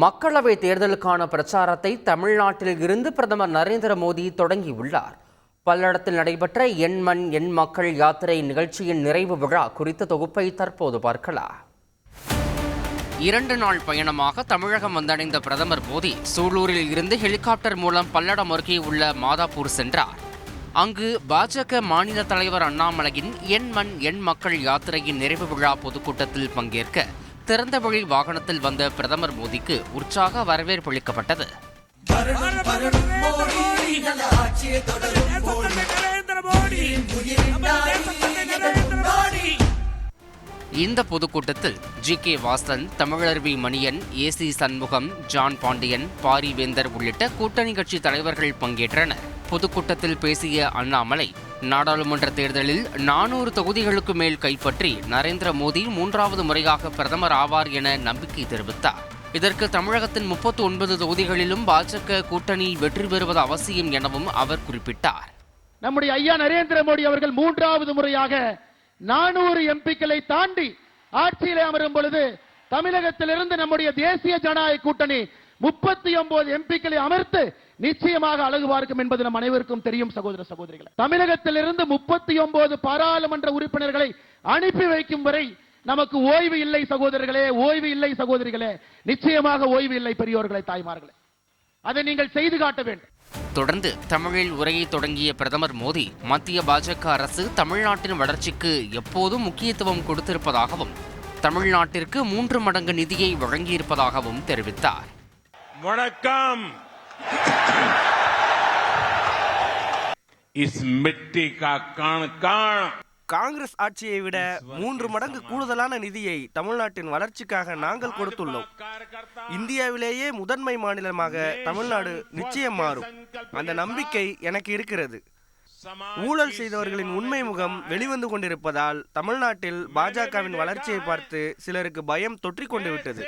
மக்களவை தேர்தலுக்கான பிரச்சாரத்தை தமிழ்நாட்டில் இருந்து பிரதமர் நரேந்திர மோடி தொடங்கியுள்ளார். பல்லடத்தில் நடைபெற்ற எண் மண் எண் மக்கள் யாத்திரை நிகழ்ச்சியின் நிறைவு விழா குறித்த தொகுப்பை தற்போது பார்க்கலாம். இரண்டு நாள் பயணமாக தமிழகம் வந்தடைந்த பிரதமர் மோடி சூலூரில் இருந்து ஹெலிகாப்டர் மூலம் பல்லடம் அருகே உள்ள மாதாப்பூர் சென்றார். அங்கு பாஜக மாநில தலைவர் அண்ணாமலையின் எண் மண் எண் மக்கள் யாத்திரையின் நிறைவு விழா பொதுக்கூட்டத்தில் பங்கேற்க திறந்தவழி வாகனத்தில் வந்த பிரதமர் மோடிக்கு உற்சாக வரவேற்பு அளிக்கப்பட்டது. இந்த பொதுக்கூட்டத்தில் G K Vasan Tamilaruvi Manian A C Shanmugam John Pandian Parivendhar உள்ளிட்ட கூட்டணி கட்சி தலைவர்கள் பங்கேற்றனர். பொதுக்கூட்டத்தில் பேசிய அண்ணாமலை நாடாளுமன்ற தேர்தலில் நானூறு தொகுதிகளுக்கு மேல் கைப்பற்றி நரேந்திர மோடி மூன்றாவது முறையாக பிரதமர் ஆவார் என நம்பிக்கை தெரிவித்தார். இதற்கு தமிழகத்தின் முப்பத்தி ஒன்பது தொகுதிகளிலும் பாஜக கூட்டணி வெற்றி பெறுவது அவசியம் எனவும் அவர் குறிப்பிட்டார். நம்முடைய ஐயா நரேந்திர மோடி அவர்கள் மூன்றாவது முறையாக நானூறு எம்பிக்களை தாண்டி ஆட்சியிலே அமரும் பொழுது தமிழகத்திலிருந்து நம்முடைய தேசிய ஜனநாயக கூட்டணி முப்பத்தி ஒன்பது எம்பிக்களை அமர்த்து நிச்சயமாக அழகு பார்க்கும் என்பது நம் அனைவருக்கும் தெரியும் சகோதர சகோதரிகளை. தமிழகத்திலிருந்து முப்பத்தி ஒன்பது பாராளுமன்ற உறுப்பினர்களை அனுப்பி வைக்கும் வரை நமக்கு ஓய்வு இல்லை சகோதரர்களே ஓய்வு இல்லை சகோதரிகளே. நிச்சயமாக ஓய்வு இல்லை பெரியோர்களே தாய்மார்களே. அதை நீங்கள் செய்து காட்ட வேண்டும். தொடர்ந்து தமிழில் உரையை தொடங்கிய பிரதமர் மோடி மத்திய பாஜக அரசு தமிழ்நாட்டின் வளர்ச்சிக்கு எப்போதும் முக்கியத்துவம் கொடுத்திருப்பதாகவும் தமிழ்நாட்டிற்கு மூன்று மடங்கு நிதியை வழங்கியிருப்பதாகவும் தெரிவித்தார். வணக்கம். இஸ் மிட்டி கா காண் காண் காங்கிரஸ் ஆட்சியை விட மூன்று மடங்கு கூடுதலான நிதியை தமிழ்நாட்டின் வளர்ச்சிக்காக நாங்கள் கொடுத்துள்ளோம். இந்தியாவிலேயே முதன்மை மாநிலமாக தமிழ்நாடு நிச்சயம் மாறும். அந்த நம்பிக்கை எனக்கு இருக்கிறது. ஊழல் செய்தவர்களின் உண்மை முகம் வெளிவந்து கொண்டிருப்பதால் தமிழ்நாட்டில் பாஜகவின் வளர்ச்சியை பார்த்து சிலருக்கு பயம் தொற்றிக் கொண்டு விட்டது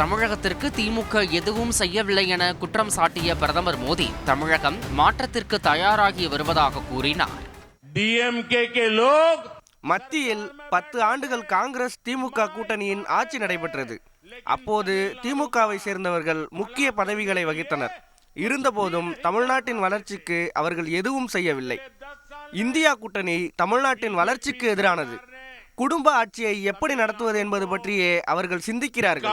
தமிழகத்திற்கு திமுக எதுவும் செய்யவில்லை என குற்றம் சாட்டிய பிரதமர் மோடி தமிழகம் மாற்றத்திற்கு தயாராகி வருவதாக கூறினார். மத்தியில் பத்து ஆண்டுகள் காங்கிரஸ் திமுக கூட்டணியின் ஆட்சி நடைபெற்றது. அப்போது திமுகவை சேர்ந்தவர்கள் முக்கிய பதவிகளை வகித்தனர். இருந்தபோதும் தமிழ்நாட்டின் வளர்ச்சிக்கு அவர்கள் எதுவும் செய்யவில்லை. இந்தியா கூட்டணி தமிழ்நாட்டின் வளர்ச்சிக்கு எதிரானது. குடும்ப ஆட்சியை எப்படி நடத்துவது என்பது பற்றியே அவர்கள் சிந்திக்கிறார்கள்.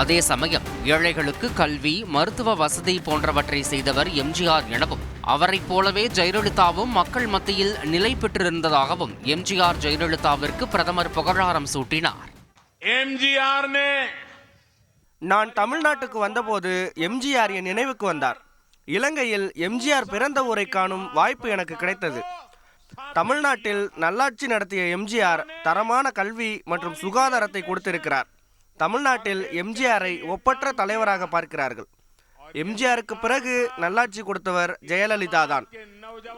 அதே சமயம் ஏழைகளுக்கு கல்வி மருத்துவ வசதி போன்றவற்றை செய்தவர் எம்ஜிஆர் எனவும் அவரைப் போலவே ஜெயலலிதாவும் மக்கள் மத்தியில் நிலை பெற்றிருந்ததாகவும் எம்ஜிஆர் ஜெயலலிதாவிற்கு பிரதமர் புகழாரம் சூட்டினார். எம்ஜிஆர் நான் தமிழ்நாட்டுக்கு வந்தபோது எம்ஜிஆர் என் நினைவுக்கு வந்தார். இலங்கையில் எம்ஜிஆர் பிறந்த ஊரை காணும் வாய்ப்பு எனக்கு கிடைத்தது. தமிழ்நாட்டில் நல்லாட்சி நடத்திய எம்ஜிஆர் தரமான கல்வி மற்றும் சுகாதாரத்தை கொடுத்திருக்கிறார். தமிழ்நாட்டில் எம்ஜிஆரை ஒப்பற்ற தலைவராக பார்க்கிறார்கள். எம்ஜிஆருக்கு பிறகு நல்லாட்சி கொடுத்தவர் ஜெயலலிதா தான்.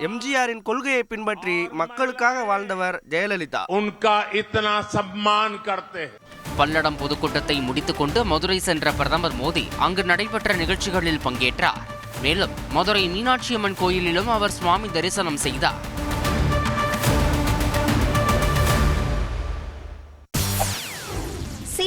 எம்ஜிஆரின் கொள்கையை பின்பற்றி மக்களுக்காக வாழ்ந்தவர் ஜெயலலிதா. உன்கா இத்தனா சம்மான் கர்த்தே பல்லடம் பொதுக்கூட்டத்தை முடித்துக்கொண்டு மதுரை சென்ற பிரதமர் மோடி அங்கு நடைபெற்ற நிகழ்ச்சிகளில் பங்கேற்றார். மேலும் மதுரை மீனாட்சியம்மன் கோயிலிலும் அவர் சுவாமி தரிசனம் செய்தார்.